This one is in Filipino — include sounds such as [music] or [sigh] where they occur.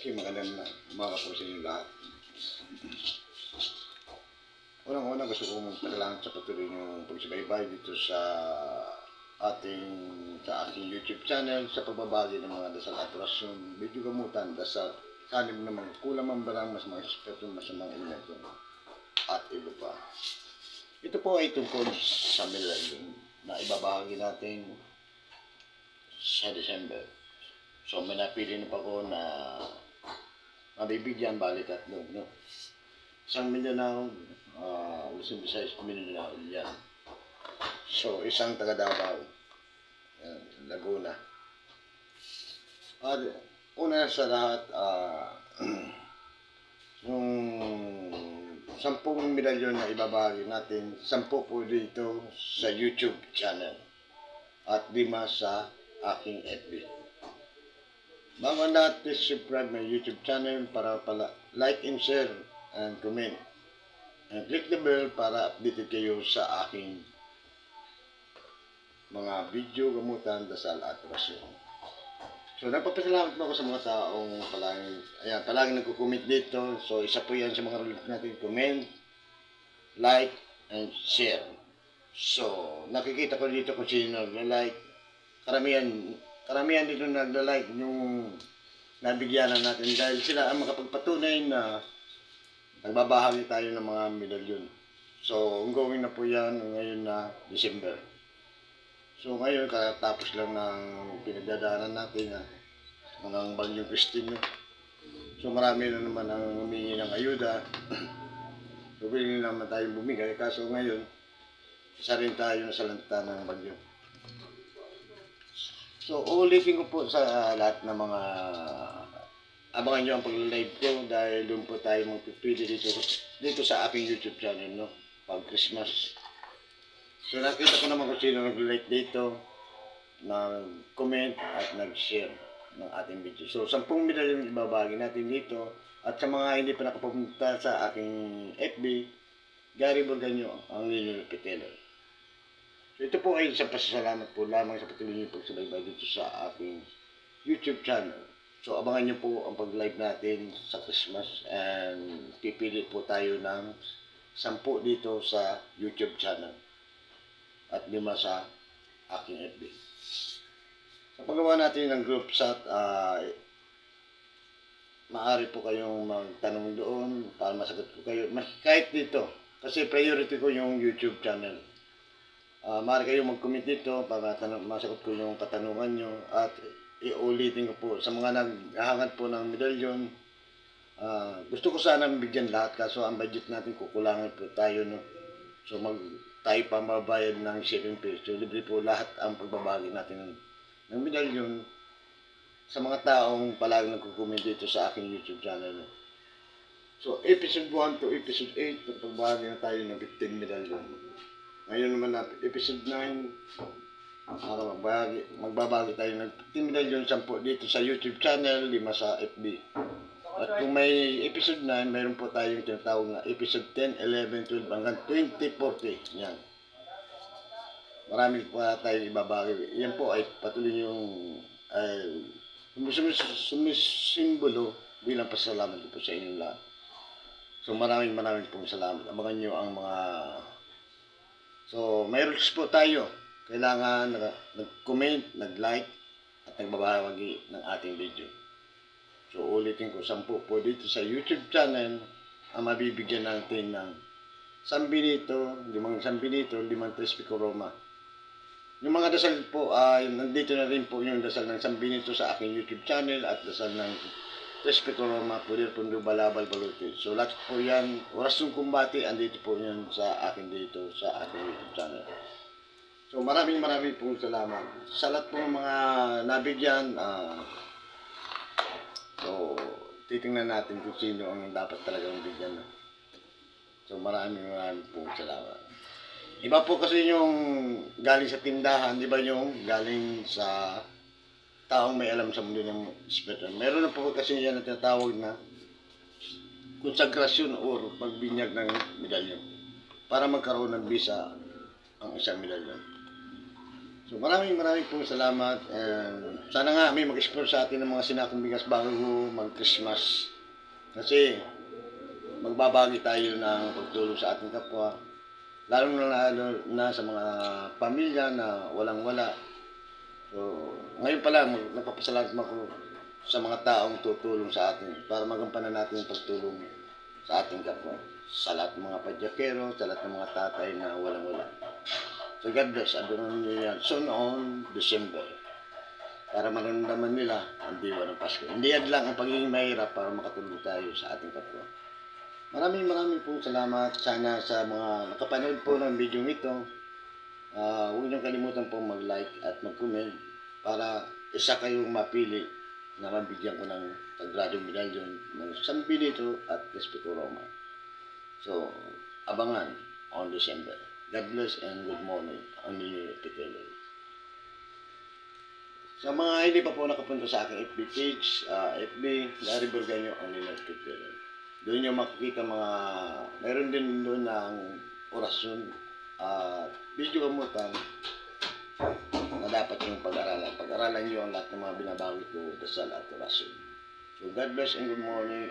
Ski, magandang na umaga po sa inyo lahat. Unang-una gusto ko magpasalamat sa patuloy niyong pagsubaybay dito sa ating sa aking YouTube channel sa pagbabagi ng mga dasal at orasyon, video gamutan, dasal, salim ng mga kulang mambarang, mas mga eksperto, mas mga elemento, at iba pa. Ito po ay tungkol sa millennium na ibabahagi natin sa December. So may napili na pa ko na mabibigyan bali tatlo. No? Isang Mindanao, uh, Luzon, Visayas, Mindanao, yan. So isang taga Davao, yan, Laguna. At una sa lahat, ah, [clears throat] yung sampung medalyon na ibabahagi natin, sampu po dito sa YouTube channel at lima sa aking FB. Bago lahat, please subscribe my YouTube channel para pala like and share and comment. And click the bell para updated kayo sa aking mga video, gamutan, dasal at orasyon. So, nagpapasalamat po ako sa mga taong palaging, ayan, palaging nagko-comment dito. So, isa po yan sa mga rules natin. Comment, like, and share. So, nakikita ko dito kung sino nagla-like. Karamihan, karamihan dito nagla-like yung nabigyan na natin dahil sila ang makapagpatunay na nagbabahagi tayo ng mga medalyon. So, ongoing na po yan ngayon na December. So ngayon, katapos lang ng pinagdadaanan natin na ng Bagyong Christine. So marami na naman ang humingi ng ayuda. [clears throat] so willing naman tayong bumigay. Kaso ngayon, isa rin tayo na salanta ng bagyo. So uulitin ko po sa lahat ng mga abangan nyo ang pag-live ko dahil doon po tayo magpipili dito dito sa aking YouTube channel no pag Christmas So nakita ko naman kung sino nag-like dito, nag-comment at nag-share ng ating video. So, sampung medalya yung ibabagi natin dito. At sa mga hindi pa nakapunta sa aking FB, Gary Borganyo, ang Peteler. Ito po ay isang pasasalamat po lamang sa patuloy niyo pagsubaybay dito sa aking YouTube channel. So, abangan niyo po ang pag-live natin sa Christmas and pipili po tayo ng sampu dito sa YouTube channel at lima sa aking FB. Sa paggawa natin ng group chat, uh, maaari po kayong magtanong doon para masagot ko kayo. Kahit dito, kasi priority ko yung YouTube channel. Uh, maaari kayong mag-comment dito para tanong, masagot ko yung katanungan nyo at iulitin ko po sa mga naghahangad po ng medalyon. Uh, gusto ko sana bigyan lahat kaso ang budget natin kukulangan po tayo no. So mag tayo pa mabayad ng 7 peso. Libre po lahat ang pagbabagi natin ng, ng medalyon sa mga taong palagi nagko-comment dito sa aking YouTube channel. So, episode 1 to episode 8, pagbabagi na tayo ng 15 medalyon. Ngayon naman na episode 9, uh, magbabagi, magbabagi tayo ng 15 medalyon, 10 dito sa YouTube channel, 5 sa FB. At kung may episode 9, mayroon po tayong tinatawag na episode 10, 11, 12, hanggang 20, 40. Yan. Marami pa tayong ibabagi. Yan po ay patuloy yung ay, sumis, sumisimbolo bilang pasalamat po sa inyong lahat. So maraming maraming pong salamat. Abangan nyo ang mga... So, rules po tayo. Kailangan nag-comment, nag-like, at nagbabahagi ng ating video. So ulitin ko, sampu po dito sa YouTube channel ang mabibigyan natin ng San Benito, limang San Benito, limang Tres Pico Roma. Yung mga dasal po, ay nandito na rin po yung dasal ng San Benito sa aking YouTube channel at dasal ng Tres Pico Roma, Pulir Pundo Balabal Baluti. So lahat po yan, oras ng kumbati, andito po yan sa akin dito, sa aking YouTube channel. So maraming maraming pong salamat. Sa lahat po mga nabigyan, ah, So, titingnan natin kung sino ang dapat talagang bigyan. So, maraming maraming po salamat. Iba po kasi yung galing sa tindahan, di ba yung galing sa taong may alam sa mundo ng spiritual. Meron na po kasi yan na tinatawag na konsagrasyon or pagbinyag ng medalyon para magkaroon ng visa ang isang medalyon. So maraming maraming po salamat and sana nga may mag-explore sa atin ng mga sinakong bigas bago mag-Christmas. Kasi magbabagi tayo ng pagtulong sa ating kapwa. Lalo na lalo na sa mga pamilya na walang-wala. So, ngayon pa lang, mag- nagpapasalamat ako sa mga taong tutulong sa atin para magampanan natin yung pagtulong sa ating kapwa. Sa lahat ng mga padyakero, sa lahat ng mga tatay na walang-wala. So God bless, abangan nyo yan. Soon on December. Para maramdaman nila ang diwa ng Pasko. Hindi yan lang ang pagiging mahirap para makatulong tayo sa ating kapwa. Maraming maraming po salamat sana sa mga nakapanood po ng video ito. Ah, huwag niyong kalimutan po mag-like at mag-comment para isa kayong mapili na mabigyan ko ng Sagradong Medallion ng San at Crispito Roma. So, abangan on December. God bless and good morning. Ang ninyo Tikelo. Sa mga hindi pa po nakapunta sa aking FB page, ah, FB, Larry Burganyo, ang ninyo Tikelo. Doon nyo makikita mga, meron din doon ng orasyon at video kamutan na dapat yung pag-aralan. Pag-aralan nyo ang lahat ng mga binabawi ko, dasal at orasyon. So God bless and good morning.